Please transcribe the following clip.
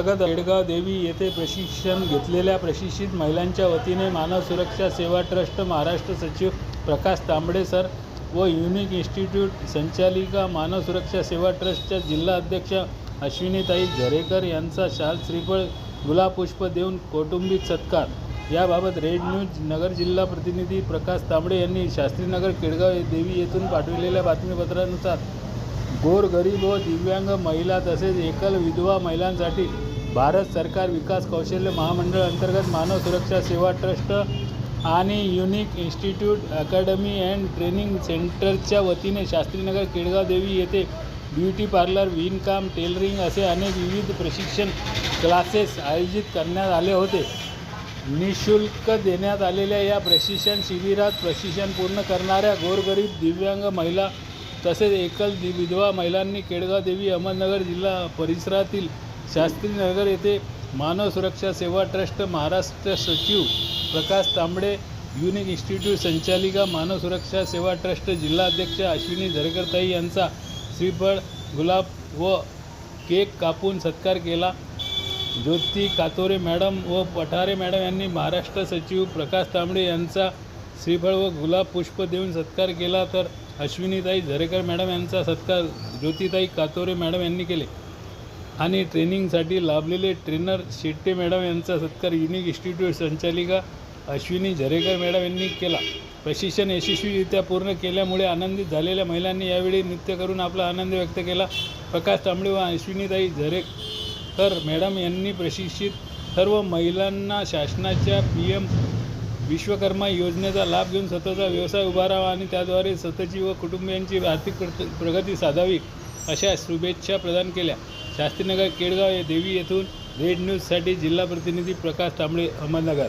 स्वागत येडगाव देवी येथे प्रशिक्षण घेतलेल्या प्रशिक्षित महिलांच्या वतीने मानव सुरक्षा सेवा ट्रस्ट महाराष्ट्र सचिव प्रकाश तांबडे सर व युनिक इन्स्टिट्यूट संचालिका मानव सुरक्षा सेवा ट्रस्टच्या जिल्हा अध्यक्ष अश्विनीताई झरेकर यांचा शाल श्रीफळ गुलाबपुष्प देऊन कौटुंबिक सत्कार. याबाबत रेड न्यूज नगर जिल्हा प्रतिनिधी प्रकाश तांबडे यांनी शास्त्रीनगर केडगाव देवी येथून पाठविलेल्या बातमीपत्रानुसार गोरगरीब व दिव्यांग महिला तसेच एकल विधवा महिलांसाठी भारत सरकार विकास कौशल्य महामंडळ अंतर्गत मानव सुरक्षा सेवा ट्रस्ट आणि unique institute academy and training सेंटरच्या वतीने शास्त्रीनगर केळगाव देवी येथे ब्युटी पार्लर विणकाम टेलरिंग असे अनेक विविध प्रशिक्षण क्लासेस आयोजित करण्यात आले होते. निशुल्क देण्यात आलेल्या या प्रशिक्षण शिबिरात प्रशिक्षण पूर्ण करणाऱ्या गोरगरीब दिव्यांग महिला तसेच एकल विधवा महिलांनी केळगाव देवी अहमदनगर जिल्हा परिसरातील शास्त्रीनगर येथे मानव सुरक्षा सेवा ट्रस्ट महाराष्ट्र सचिव प्रकाश तांबडे युनिक इन्स्टिट्यूट संचालिका मानव सुरक्षा सेवा ट्रस्ट जिल्हाध्यक्ष अश्विनी झरेकरताई यांचा श्रीफळ गुलाब व केक कापून सत्कार केला. ज्योती कातोरे मॅडम व पठारे मॅडम यांनी महाराष्ट्र सचिव प्रकाश तांबडे यांचा श्रीफळ व गुलाब पुष्प देऊन सत्कार केला. तर अश्विनीताई झरेकर मॅडम यांचा सत्कार ज्योतिताई कातोरे मॅडम यांनी केले. आणि ट्रेनिंगसाठी लाभलेले ट्रेनर शेट्टे मॅडम यांचा सत्कार युनिक इन्स्टिट्यूट संचालिका अश्विनी झरेकर मॅडम यांनी केला. प्रशिक्षण यशस्वीरित्या पूर्ण केल्यामुळे आनंदित झालेल्या महिलांनी यावेळी नृत्य करून आपला आनंद व्यक्त केला. प्रकाश तांबडे व अश्विनीताई झरेकर मॅडम यांनी प्रशिक्षित सर्व महिलांना शासनाच्या पी एम विश्वकर्मा योजनेचा लाभ घेऊन स्वतःचा व्यवसाय उभारावा आणि त्याद्वारे स्वतःची व कुटुंबियांची आर्थिक प्रत- प्रगती साधावी अशा शुभेच्छा प्रदान केल्या. शास्त्रीनगर केडगाव या देवी येथून रेड न्यूजसाठी जिल्हा प्रतिनिधी प्रकाश तांबडे अहमदनगर.